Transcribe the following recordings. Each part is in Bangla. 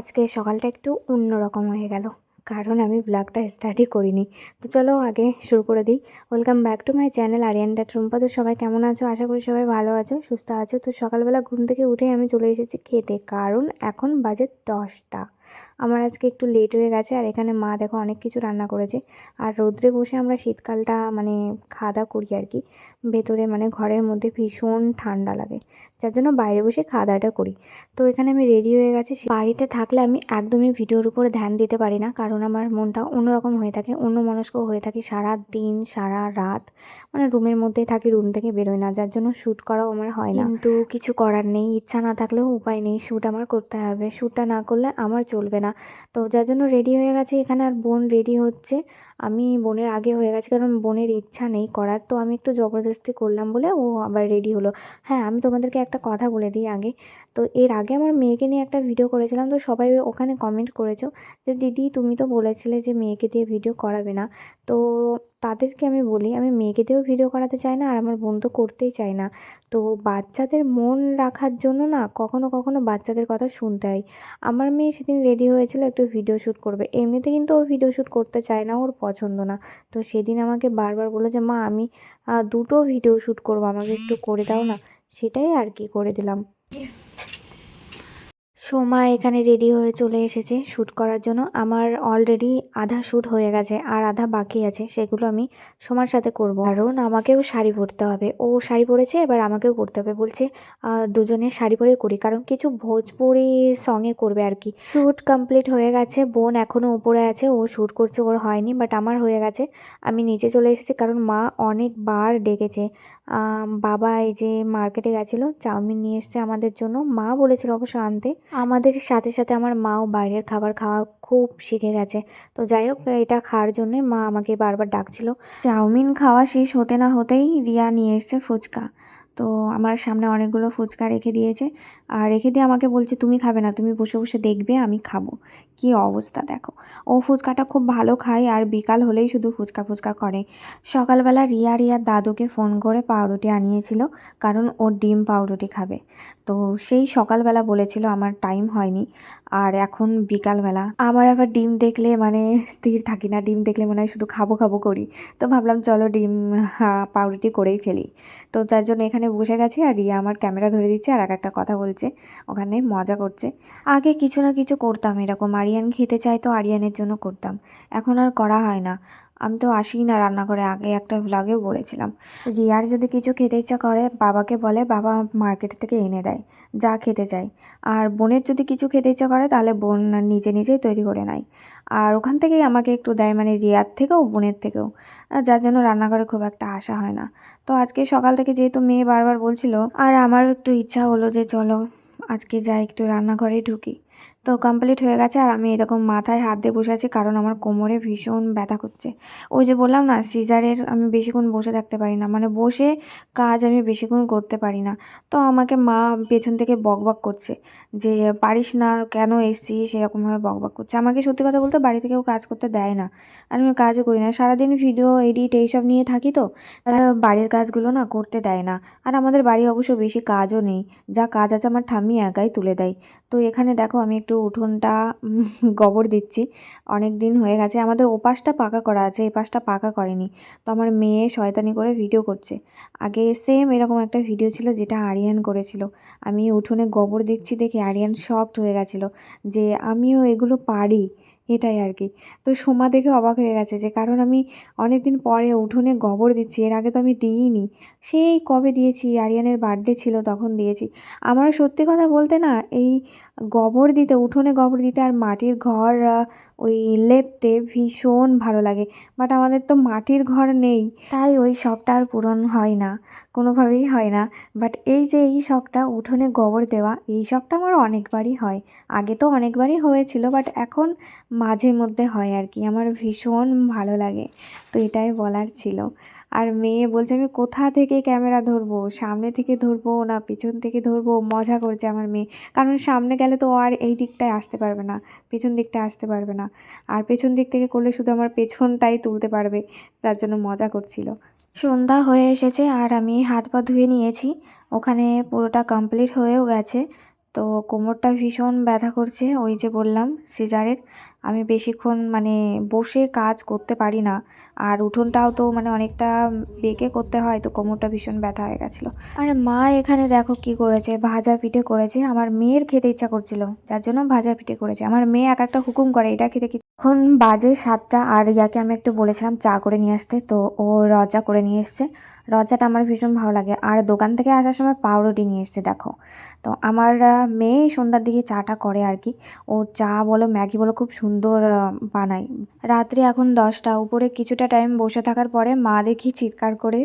আজকে সকালটা একটু অন্যরকম হয়ে গেল। কারণ আমি ব্লগটা স্টার্টই করিনি। তো চলো আগে শুরু করে দিই। Welcome back to my channel Aryan dot Rumpa তো সবাই কেমন আছো? আশা করি সবাই ভালো আছো, সুস্থ আছো। তো সকালবেলা ঘুম থেকে উঠে আমি চলে এসেছি খেতে। কারণ এখন বাজে দশটা। আমার আজকে একটু লেট হয়ে গেছে আর এখানে মা দেখো অনেক কিছু রান্না করেছে। আর রোদ্রে বসে আমরা শীতকালটা মানে খাওয়া দাওয়া করি আর কি। ভেতরে মানে ঘরের মধ্যে ভীষণ ঠান্ডা লাগে। যার জন্য বাইরে বসে খাওয়া দাওয়াটা করি। তো এখানে আমি রেডি হয়ে গেছি। বাড়িতে থাকলে আমি একদমই ভিডিওর উপরে ধ্যান দিতে পারি না। কারণ আমার মনটা অন্যরকম হয়ে থাকে অন্য মনস্ক হয়ে থাকি সারা দিন সারা রাত। মানে রুমের মধ্যেই থাকি, রুম থেকে বেরোয় না। যার জন্য শ্যুট করাও আমার হয় না। কিন্তু কিছু করার নেই, ইচ্ছা না থাকলেও উপায় নেই। শ্যুট আমার করতে হবে। শ্যুটটা না করলে আমার চলবে না। তো যার জন্য রেডি হয়ে গেছে, এখানে আর বোন রেডি হচ্ছে। আমি বোনের আগে হয়ে গেছে, কারণ বোনের ইচ্ছা নেই করার। তো আমি একটু জবরদস্তি করলাম বলে ও আবার রেডি হলো। হ্যাঁ আমি তোমাদেরকে একটা কথা বলে দিই আগে। তো এর আগে আমার মেয়েকে নিয়ে একটা ভিডিও করেছিলাম। তো সবাই ওখানে কমেন্ট করেছ যে, দিদি, তুমি তো বলেছিলে যে, মেয়েকে দিয়ে ভিডিও করাবে না। তো তাদেরকে আমি বলি, আমি মেয়েকে দিয়েও ভিডিও করাতে চাই না, আর আমার বোন তো করতেই চায় না। তো বাচ্চাদের মন রাখার জন্য না কখনো কখনো বাচ্চাদের কথা শুনতে হয়। আমার মেয়ে সেদিন রেডি হয়েছিল একটু ভিডিও শ্যুট করবে। এমনিতে কিন্তু ও ভিডিও শ্যুট করতে চায় না, ওর পছন্দ না। তো সেদিন আমাকে বারবার বলল যে, মা, আমি দুটো ভিডিও শ্যুট করব, আমাকে একটু করে দাও না। সেটাই আর কি করে দিলাম। সোমা এখানে রেডি হয়ে চলে এসেছে শ্যুট করার জন্য। আমার অলরেডি আধা শ্যুট হয়ে গেছে আর আধা বাকি আছে, সেগুলো আমি সোমার সাথে করব। কারণ আমাকেও শাড়ি পরতে হবে। ও শাড়ি পরেছে, এবার আমাকেও পরতে হবে। বলছে দুজনে শাড়ি পরে করি, কারণ কিছু ভোজপুরি সঙ্গে করবে আর কি। শ্যুট কমপ্লিট হয়ে গেছে, বোন এখনও উপরে আছে, ও শ্যুট করছে, ওর হয়নি বাট আমার হয়ে গেছে। আমি নিচে চলে এসেছি, কারণ মা অনেকবার ডেকেছে। বাবা এই যে মার্কেটে গেছিল, চাউমিন নিয়ে এসছে আমাদের জন্য। মা বলেছিল অবশ্য আনতে। আমাদের সাথে সাথে আমার মাও বাইরের খাবার খাওয়া খুব শিখে গেছে। তো যাই হোক, এটা খাওয়ার জন্য মা আমাকে বারবার ডাকছিল। চাউমিন খাওয়া শেষ হতে না হতেই রিয়া নিয়ে এসছে ফুচকা। তো আমার সামনে অনেকগুলো ফুচকা রেখে দিয়েছে। আর রেখে দিয়ে আমাকে বলছে, তুমি খাবে না, তুমি বসে বসে দেখবে, আমি খাব। কি অবস্থা দেখো। ও ফুচকাটা খুব ভালো খায় আর বিকাল হলেই শুধু ফুচকা ফুচকা করে। সকালবেলা রিয়া রিয়ার দাদুকে ফোন করে পাউরুটি আনিয়েছিল, কারণ ও ডিম পাউরুটি খাবে। তো সেই সকালবেলা বলেছিল, আমার টাইম হয়নি। আর এখন বিকালবেলা। আমার আবার ডিম দেখলে মানে স্থির থাকি না, ডিম দেখলে মনে হয় শুধু খাব খাব করি। তো ভাবলাম, চলো ডিম পাউরুটি করেই ফেলি। তো তার জন্য এখানে বসে গেছি আর রিয়া আমার ক্যামেরা ধরে দিচ্ছে আর এক একটা কথা বলছে। ওখানে মজা করছে। আগে কিছু না কিছু করতাম এরকম। আরিয়ান খেতে চাইতো, আরিয়ানের জন্য করতাম। এখন আর করা হয় না। আমি তো আসিই না রান্নাঘরে, আগে একটা ভ্লগেও বলেছিলাম। রিয়ার যদি কিছু খেতে ইচ্ছা করে, বাবাকে বলে, বাবা মার্কেট থেকে এনে দেয়, যা খেতে চাই আর বোনের যদি কিছু খেতে ইচ্ছা করে, তাহলে বোন নিজে নিজেই তৈরি করে নেয়। আর ওখান থেকেই আমাকে একটু দেয় মানে রিয়ার থেকেও, বোনের থেকেও। যার জন্য রান্নাঘরে খুব একটা আসা হয় না। তো আজকে সকাল থেকে যেহেতু মেয়ে বারবার বলছিল, আর আমারও একটু ইচ্ছা হলো যে চলো, আজকে যাই একটু রান্নাঘরে ঢুকি। তো কমপ্লিট হয়ে গেছে আর আমি এরকম মাথায় হাত দিয়ে বসে আছি কারণ আমার কোমরে ভীষণ ব্যথা করছে। ওই যে বললাম না, সিজারের আমি বেশিক্ষণ বসে থাকতে পারি না মানে বসে কাজ আমি বেশিক্ষণ করতে পারি না। তো আমাকে মা পেছন থেকে বকবক করছে যে, পারিস না, কেন এসছিস? সেরকমভাবে বকবক করছে। আমাকে সত্যি কথা বলতে বাড়ি থেকেও কাজ করতে দেয় না। আর আমি কাজও করি না। সারাদিন ভিডিও, এডিট এইসব নিয়ে থাকি তো, তারা বাড়ির কাজগুলো না করতে দেয় না। আর আমাদের বাড়ি অবশ্য বেশি কাজও নেই। যা কাজ আছে আমার ঠাম্মি একাই তুলে দেয়। তো এখানে দেখো, আমি একটু উঠোনটা গোবর দিচ্ছি। অনেক দিন হয়ে গেছে, আমাদের ওপাশটা পাকা করা আছে, এই পাশটা পাকা করেনি। তো আমার মেয়ে শয়তানি করে ভিডিও করছে। আগে সেম এরকম একটা ভিডিও ছিল যেটা আরিয়ান করেছিল। আমি উঠোনে গোবর দিচ্ছি দেখে আরিয়ান শক্ট হয়ে গেছিল যে আমিও এগুলো পারি। এটাই আর কি। তো সোমা দেখে অবাক হয়ে গেছে যে, কারণ আমি অনেক দিন পরে উঠোনে গোবর দিচ্ছি, এর আগে তো আমি দিইনি। সেই কবে দিয়েছি? আরিয়ানের বার্থডে ছিল, তখন দিয়েছি। আমার সত্যি কথা বলতে না, এই গোবর দিতে, উঠোনে গোবর দিতে আর মাটির ঘর ওই লেপতে ভীষণ ভালো লাগে। বাট আমাদের তো মাটির ঘর নেই। তাই ওই শখটা আর পূরণ হয় না। কোনোভাবেই হয় না। বাট এই যে এই শখটা, উঠোনে গোবর দেওয়া, এই শখটা আমার অনেকবারই হয়। আগে তো অনেকবারই হয়েছিল বাট এখন মাঝে মধ্যে হয় আর কি। আমার ভীষণ ভালো লাগে। তো এটাই বলার ছিল। আর মেয়ে বলছে, আমি কোথা থেকে ক্যামেরা ধরবো? সামনে থেকে ধরবো না পিছন থেকে ধরবো? মজা করছে আমার মেয়ে। কারণ সামনে গেলে তো আর এই দিকটায় আসতে পারবে না, পেছন দিকটায় আসতে পারবে না। আর পেছন দিক থেকে করলে শুধু আমার পেছনটাই তুলতে পারবে তার জন্য মজা করছিল। সন্ধ্যা হয়ে এসেছে আর আমি হাত পা ধুয়ে নিয়েছি। ওখানে পুরোটা কমপ্লিট হয়েও গেছে। তো কোমরটা ভীষণ ব্যথা করছে, ওই যে বললাম সিজারের। আমি বেশিক্ষণ মানে বসে কাজ করতে পারি না, আর উঠোনটাও তো মানে অনেকটা বেঁকে করতে হয়, তো কোমরটা ভীষণ ব্যথা হয়ে গেছিল। আর মা এখানে দেখো কি করেছে, ভাজা পিঠে করেছে। আমার মেয়ের খেতে ইচ্ছা করছিল, যার জন্য ভাজা পিঠে করেছে। আমার মেয়ে এক একটা হুকুম করে, এটা খেতে এখন বাজে সাতটা, আর ইয়াকে আমি একটু বলেছিলাম চা করে নিয়ে আসতে, তো ও রজা করে নিয়ে এসছে। রজাটা আমার ভীষণ ভালো লাগে। আর দোকান থেকে আসার সময় পাউরুটি নিয়ে এসছে, দেখো। তো আমার মেয়ে সন্ধ্যার দিকে চাটা করে আর কি। ও চা বলো, ম্যাগি বলো, খুব সুন্দর বানায়। রাত্রি এখন দশটা, উপরে কিছুটা টাইম বসে থাকার পরে মা দেখি চিৎকার করে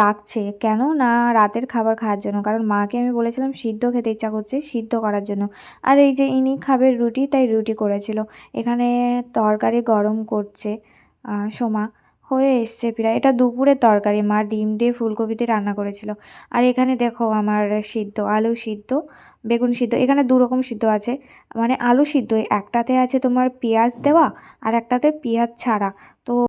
ডাকছে, কেন না রাতের খাবার খাওয়ার জন্য? কারণ মাকে আমি বলেছিলাম সিদ্ধ খেতে ইচ্ছা করছে, সিদ্ধ করার জন্য। আর এই যে ইনি খাবে রুটি, তাই রুটি করেছিল। এখানে তরকারি গরম করছে সোমা। হয়ে এসছে প্রায়। এটা দুপুরের তরকারি। মা ডিম দিয়ে ফুলকপি দিয়ে রান্না করেছিল। আর এখানে দেখো আমার সিদ্ধ, আলু সিদ্ধ, বেগুন সিদ্ধ। এখানে দু রকম সিদ্ধ আছে। মানে আলু সিদ্ধ একটাতে আছে তোমার পেঁয়াজ দেওয়া আর একটাতে পেঁয়াজ ছাড়া। তো